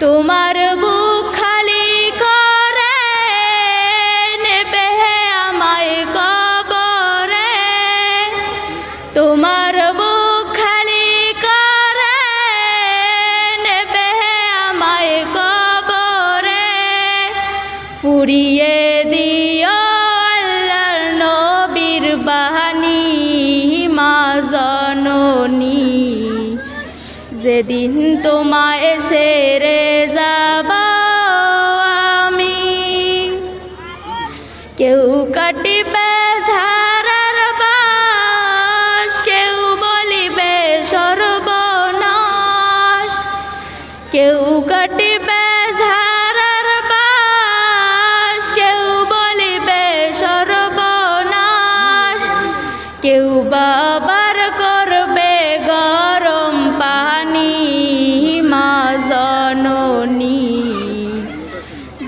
তোমার বুক খালি করে নেবে আমায় কবরে। তোমার বুক খালি করে নেবে আমায় কবরে। পুড়িয়ে দিও আল্লাহর নবীর বাহানি মা জননী যেদিন তোমায় সেরে যাব আমি। কেউ কাটিবে ঝাড়ার বাস, কেউ বলিবে সর্বনাশ। কেউ কাটিবে ঝাড়ার বাস, কেউ বলিবে সর্বনাশ। কেউ বাবার